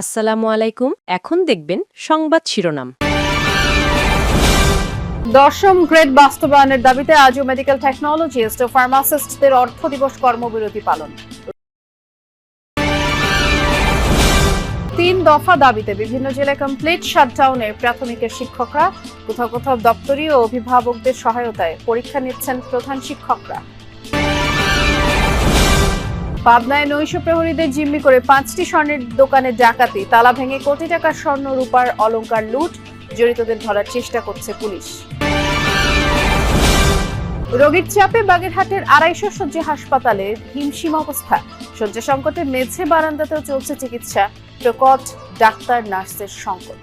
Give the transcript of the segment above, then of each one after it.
আসসালামু আলাইকুম। এখন দেখবেন সংবাদ শিরোনাম। দশম গ্রেড বাস্তবায়নের দাবিতে আজও মেডিকেল টেকনোলজিস্ট ও ফার্মাসিস্টদের অর্থ দিবস কর্মবিরতি পালন। তিন দফা দাবিতে বিভিন্ন জেলায় কমপ্লিট শাটডাউনে প্রাথমিকের শিক্ষকরা, কোথাও কোথাও দপ্তরি ও অভিভাবকদের সহায়তায় পরীক্ষা নিচ্ছেন প্রধান শিক্ষকরা। পাবনায় নৈশ প্রহরীদের জিম্মি করে পাঁচটি স্বর্ণের দোকানে ডাকাতি। তালা ভেঙে কোটি টাকার স্বর্ণ, রূপার অলংকার লুট। জড়িতদের ধরার চেষ্টা করছে পুলিশ। রোগীর চাপে বাগেরহাটের আড়াইশো শয্যা হাসপাতালে হিমশিম অবস্থা। শয্যা সংকটে মেঝে বারান্দাতেও চলছে চিকিৎসা। প্রকট ডাক্তার, নার্সের সংকট।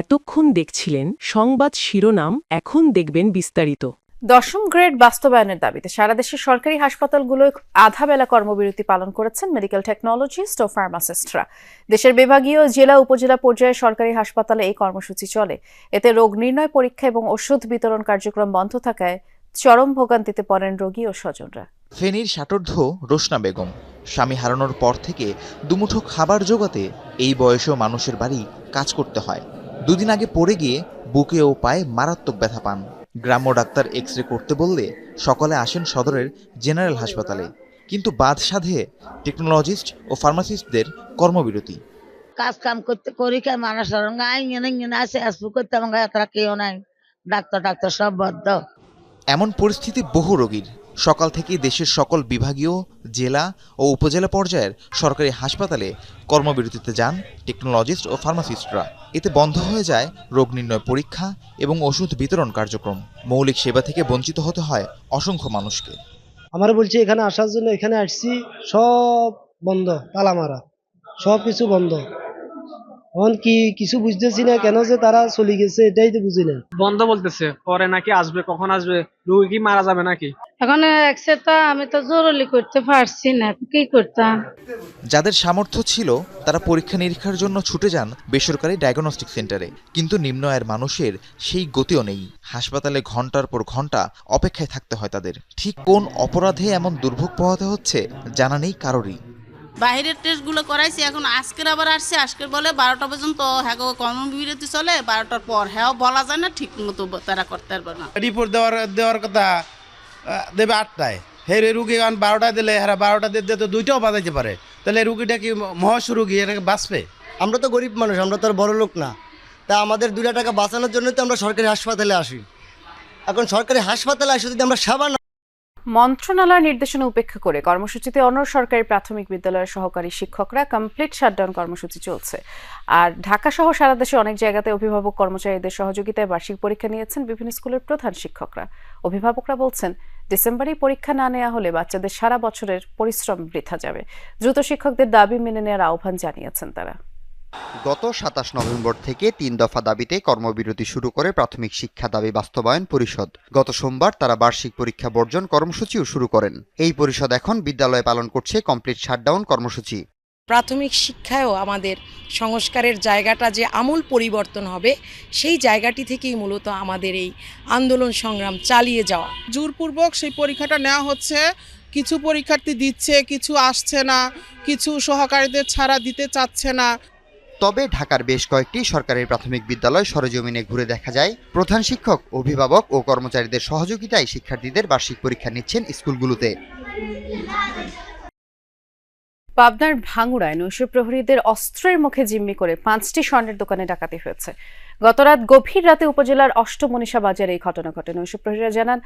এতক্ষণ দেখছিলেন সংবাদ শিরোনাম, এখন দেখবেন বিস্তারিত। দশম গ্রেড বাস্তবায়নের দাবিতে সারা দেশের সরকারি হাসপাতালগুলোয় আধা বেলা কর্মবিরতি পালন করেছেন মেডিকেল টেকনোলজিস্ট ও ফার্মাসিস্টরা। দেশের বিভাগীয় জেলা উপজেলা পর্যায়ে সরকারি হাসপাতালে এই কর্মসূচি চলে। এতে রোগ নির্ণয় পরীক্ষা এবং ওষুধ বিতরণ কার্যক্রম বন্ধ থাকায় চরম ভোগান্তিতে পড়েন রোগী ও স্বজনরা। ফেনীর ষাটোর্ধ রোশনা বেগম, স্বামী হারানোর পর থেকে দুমুঠো খাবার জোগাতে এই বয়সেও মানুষের বাড়ি কাজ করতে হয়। দুদিন আগে পড়ে গিয়ে বুকে ও পায়ে মারাত্মক ব্যথা পান। গ্রাম্য ডাক্তার এক্স রে করতে বললে সকালে আসেন সদরের জেনারেল হাসপাতালে। কিন্তু বাদ সাধে টেকনোলজিস্ট ও ফার্মাসিস্টদের কর্মবিরতি। কাজ কাম করতে করি কে মানুষ আসে আসব করতে আমার এতটা কেউ নাই। ডাক্তার ডাক্তার সব বদ্ধ। এমন পরিস্থিতি বহু রোগীর। সকাল থেকেই দেশের সকল বিভাগীয় জেলা ও উপজেলা পর্যায়ের সরকারি হাসপাতালে কর্মবিরতিতে যান টেকনোলজিস্ট ও ফার্মাসিস্টরা। এতে বন্ধ হয়ে যায় রোগ নির্ণয় পরীক্ষা এবং ওষুধ বিতরণ কার্যক্রম। মৌলিক সেবা থেকে বঞ্চিত হতে হয় অসংখ্য মানুষকে। আমার বলছি এখানে আসার জন্য এখানে আসছি সব বন্ধ তালা মারা সব কিছু বন্ধ। এখন কি কিছু বুঝতেছি না কেন যে তারা চলে গেছে এটাই তো বুঝি না। বন্ধ বলতেছে পরে নাকি আসবে কখন আসবে রুগী কি মারা যাবে নাকি? এখন এক্সরেটা আমি তো জরুরি করতে পারছি না কি করতাম? যাদের সামর্থ্য ছিল তারা পরীক্ষা নিরীক্ষার জন্য ছুটে যান বেসরকারি ডায়াগনস্টিক সেন্টারে কিন্তু নিম্ন আয়ের মানুষের সেই গতিও নেই। হাসপাতালে ঘণ্টার পর ঘণ্টা অপেক্ষায় থাকতে হয় তাদের। ঠিক কোন অপরাধে এমন দুর্ভোগ পোহাতে হচ্ছে জানা নেই কারোরই। বাইরের টেস্টগুলো করাইছি এখন আজকের আবার আসছে। আজকের বলে বারোটা পর্যন্ত হ্যাঁ কর্মবিরতি চলে বারোটার পর। হ্যাঁ বলা যায় না ঠিক মতো তারা করতে পারবে না। রিপোর্ট দেওয়ার দেওয়ার কথা। দেবে আটটায়। হের রুগী কারণ বারোটায় দিলে হ্যাঁ বারোটা দিতে তো দুইটাও বাজাইতে পারে। তাহলে রুগীটা কি মহস রুগী এটাকে বাঁচবে? আমরা তো গরিব মানুষ, আমরা তো আর বড় লোক না। তা আমাদের দুটা টাকা বাঁচানোর জন্য তো আমরা সরকারি হাসপাতালে আসি। এখন সরকারি হাসপাতালে আসি যদি আমরা সেবা না মন্ত্রণালয়ের নির্দেশনা উপেক্ষা করে কর্মসূচিতে অন্য সরকারি প্রাথমিক বিদ্যালয়ের সহকারী শিক্ষকরা কমপ্লিট শাটডাউন কর্মসূচি চলছে। আর ঢাকা সহ সারা দেশে অনেক জায়গাতে অভিভাবক কর্মচারীদের সহযোগিতায় বার্ষিক পরীক্ষা নিয়েছেন বিভিন্ন স্কুলের প্রধান শিক্ষকরা। অভিভাবকরা বলছেন, ডিসেম্বরেই পরীক্ষা না নেওয়া হলে বাচ্চাদের সারা বছরের পরিশ্রম বৃথা যাবে। দ্রুত শিক্ষকদের দাবি মেনে নেওয়ার আহ্বান জানিয়েছেন তারা। গত সাতাশ নভেম্বর থেকে তিন দফা দাবিতে কর্মবিরতি শুরু করে প্রাথমিক শিক্ষা দাবি বাস্তবায়ন পরিষদ। গত সোমবার তারা বার্ষিক পরীক্ষা বর্জন কর্মসূচিও শুরু করেন। এই পরিষদ এখন বিদ্যালয়ে পালন করছে কমপ্লিট শাটডাউন কর্মসূচি। প্রাথমিক শিক্ষায়ও আমাদের সংস্কারের জায়গাটা যে আমূল পরিবর্তন হবে সেই জায়গাটি থেকেই মূলত আমাদের এই আন্দোলন সংগ্রাম চালিয়ে যাওয়া। জোরপূর্বক সেই পরীক্ষাটা নেওয়া হচ্ছে। কিছু পরীক্ষার্থী দিচ্ছে কিছু আসছে না। কিছু সহকারীদের ছাড়া দিতে চাচ্ছে না। তবে ঢাকার বেশ কয়েকটি সরকারি প্রাথমিক বিদ্যালয় সরজমিনে ঘুরে দেখা যায় প্রধান শিক্ষক, অভিভাবক ও কর্মচারীদের সহযোগিতায় শিক্ষার্থীদের বার্ষিক পরীক্ষা নিচ্ছেন স্কুলগুলোতে। পাবনার ভাঙুড়ায় নৈশ প্রহরীদের অস্ত্রের মুখে জিম্মি করে পাঁচটি স্বর্ণের দোকানে ডাকাতি হয়েছে। গতরাত গভীর রাতে উপজেলার অষ্টমনীষা বাজারে এই ঘটনা ঘটে। নৈশ প্রহরীরা জানান,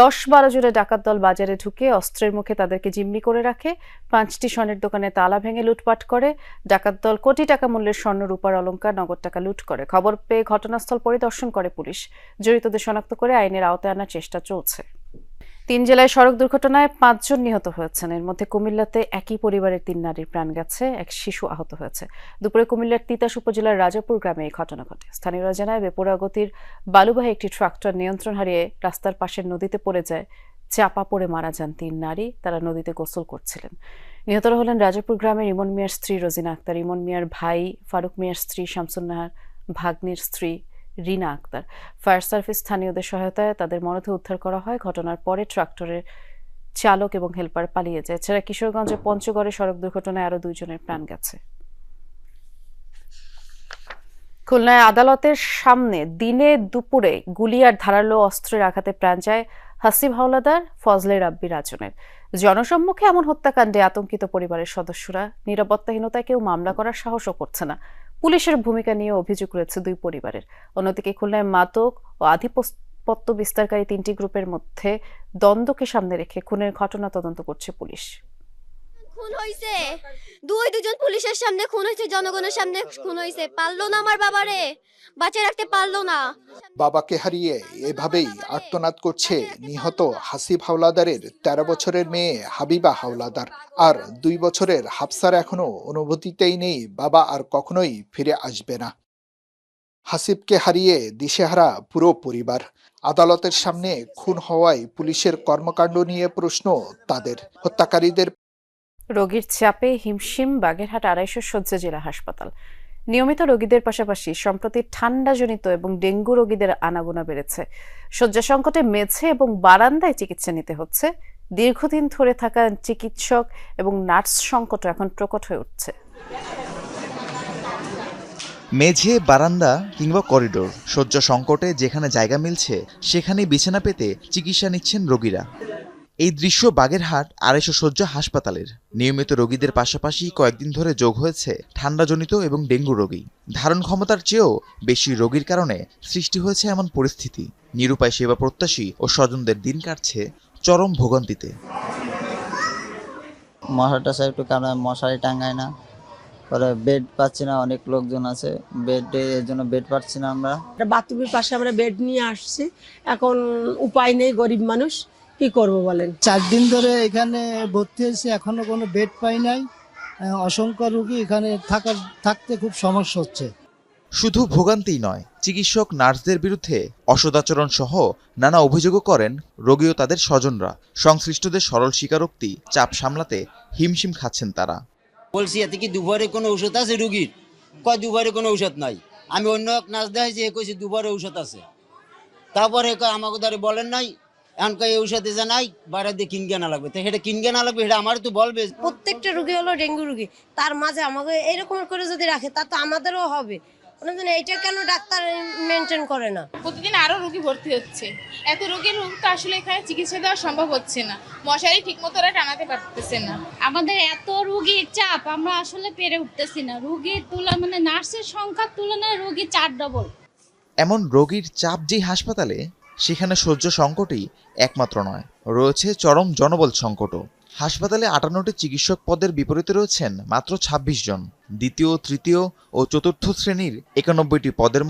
দশ বারো জনে ডাকাত দল বাজারে ঢুকে অস্ত্রের মুখে তাদেরকে জিম্মি করে রাখে, পাঁচটি স্বর্ণের দোকানে তালা ভেঙে লুটপাট করে, ডাকাত দল কোটি টাকা মূল্যের স্বর্ণ রূপার অলংকার নগদ টাকা লুট করে। খবর পেয়ে ঘটনাস্থল পরিদর্শন করে পুলিশ। জড়িতদের শনাক্ত করে আইনের আওতায় আনার চেষ্টা চলছে। তিন জেলায় সড়ক দুর্ঘটনায় পাঁচজন নিহত হয়েছেন। এর মধ্যে কুমিল্লাতে একই পরিবারের তিন নারীর প্রাণ গেছে, এক শিশু আহত হয়েছে। দুপুরে কুমিল্লার তিতাস উপজেলার রাজাপুর গ্রামে এই ঘটনা ঘটে। স্থানীয়রা জানায়, বেপরোয়া গতির বালুবাহী একটি ট্রাক্টর নিয়ন্ত্রণ হারিয়ে রাস্তার পাশের নদীতে পড়ে যায়, চাপা পড়ে মারা যান তিন নারী, তারা নদীতে গোসল করছিলেন। নিহতরা হলেন রাজাপুর গ্রামের ইমন মিয়ার স্ত্রী রোজিনা আক্তার। ইমন মিয়ার ভাই ফারুক মিয়ার স্ত্রী শামসুন্নাহার, ভাগ্নির স্ত্রী রিনা আক্তার। ফায়ার সার্ভিস স্থানীয়দের সহায়তায় তাদের মরদেহ উদ্ধার করা হয়। ঘটনার পরে ট্রাক্টরের চালক এবং হেলপার পালিয়ে যায়। এছাড়া কিশোরগঞ্জের পঞ্চগড়ে সড়ক দুর্ঘটনায় আরও দুইজনের প্রাণ গেছে। খুলনায় আদালতের সামনে দিনে দুপুরে গুলি আর ধারালো অস্ত্রের আঘাতে প্রাণ যায় হাসিব হাওলাদার, ফজলে রাব্বি রাজনের। জনসম্মুখে এমন হত্যাকাণ্ডে আতঙ্কিত পরিবারের সদস্যরা, নিরাপত্তাহীনতায় কেউ মামলা করার সাহসও করছে না। পুলিশের ভূমিকা নিয়ে অভিযোগ রয়েছে দুই পরিবারের। অন্যদিকে খুলনায় মাদক ও আধিপত্য বিস্তারকারী তিনটি গ্রুপের মধ্যে দ্বন্দ্বকে সামনে রেখে খুনের ঘটনা তদন্ত করছে পুলিশ। খুন হইছে? দুই দুজন পুলিশের সামনে খুন হয়েছে জনগণের সামনে খুন হয়েছে পারল না আমার বাবারে। বাঁচিয়ে রাখতে পারল না। বাবাকে হারিয়ে এভাবেই আর্তনাদ করছে নিহত হাসিব হাওলাদারের তেরো বছরের মেয়ে হাবিবা হাওলাদার। আর দুই বছরের হাফসার এখনও অনুভূতিতেই নেই, বাবা আর কখনোই ফিরে আসবে না। হাসিবকে হারিয়ে দিশেহারা পুরো পরিবার। আদালতের সামনে খুন হওয়ায় পুলিশের কর্মকাণ্ড নিয়ে প্রশ্ন তাদের। হত্যাকারীদের রোগীর চাপে হিমশিম বাগেরহাট আড়াইশো শয্যা জেলা হাসপাতাল। নিয়মিত রোগীদের পাশাপাশি সম্প্রতি ঠান্ডাজনিত এবং ডেঙ্গু রোগীদের আনাগোনা বেড়েছে। শয্যা সংকটে মেঝে এবং বারান্দায় চিকিৎসা নিতে হচ্ছে। দীর্ঘদিন ধরে থাকা চিকিৎসক এবং নার্স সংকটও এখন প্রকট হয়ে উঠছে। মেঝে, বারান্দা কিংবা করিডোর শয্যা সংকটে যেখানে জায়গা মিলছে সেখানে বিছানা পেতে চিকিৎসা নিচ্ছেন রোগীরা। এই দৃশ্য বাগেরহাট আড়াইশো শয্যা হাসপাতালের। নিয়মিত রোগীদের পাশাপাশি কয়েকদিন ধরে যোগ হয়েছে ঠান্ডাজনিত এবং ডেঙ্গু রোগী। ধারণ ক্ষমতার চেয়েও বেশি রোগীর কারণে সৃষ্টি হয়েছে এমন পরিস্থিতি। নিরুপায় সেবা প্রত্যাশী ও স্বজনদের দিন কাটছে চরম ভোগান্তিতে। মশাটা একটু কারণ মশারি টাঙ্গায় না। পরে বেড পাচ্ছি না অনেক লোকজন আছে। বেড এর জন্য বেড পাচ্ছি না আমরা। বাথরুমের পাশে আমরা বেড নিয়ে আসছি। এখন উপায় নেই গরিব মানুষ। কি করব বলেন? চার দিন ধরে এখানে ভর্তি হয়েছে এখনও কোনো বেড পাই নাই। অসংখ্য রোগী এখানে থাকার থাকতে খুব সমস্যা হচ্ছে। শুধু ভোগান্তিই নয় চিকিৎসক নার্সদের বিরুদ্ধে অসদাচরণ সহ নানা অভিযোগও করেন রোগী ও তাদের স্বজনরা। সংশ্লিষ্টদের সরল স্বীকারোক্তি চাপ সামলাতে হিমশিম খাচ্ছেন তারা। বলছি এতে কি দুবারে কোনো ঔষধ আছে রুগীর? কয় দুবারে কোনো ঔষধ নাই। আমি অন্য এক নাচ দেখাইছি এ কইছি দুবারে ঔষধ আছে। তারপরে কয় আমাকে দ্বারা বলেন নাই এখন কয় এই ঔষধে যে নাই বাইরে দিয়ে কিনকে না লাগবে। তো সেটা কিনকে না লাগবে সেটা আমার তো বলবে প্রত্যেকটা রুগী হলো ডেঙ্গু রুগী। তার মাঝে আমাকে এরকম করে যদি রাখে তা তো আমাদেরও হবে। ওনাদের এইটা কেন ডাক্তার মেনটেন করে না? প্রতিদিন আরও রুগী ভর্তি হচ্ছে। এত রোগীর রোগ তো আসলে এখানে চিকিৎসা দেওয়া সম্ভব হচ্ছে না। মশারি ঠিক মতো ওরা টানাতে পারতেছে না। আমাদের এত রুগীর চাপ আমরা আসলে পেরে উঠতেছি না। রুগীর তুলা মানে নার্সের সংখ্যার তুলনায় রুগী চার ডবল এমন রোগীর চাপ যেই হাসপাতালে সেখানে সহ্য সংকটই একমাত্র নয়। রয়েছে চরম জনবল সংকটও। হাসপাতালে আটান্নটি চিকিৎসক পদের বিপরীতে রয়েছেন মাত্র ২৬ জন। দ্বিতীয়, তৃতীয় ও চতুর্থ শ্রেণির একানব্বইটি পদের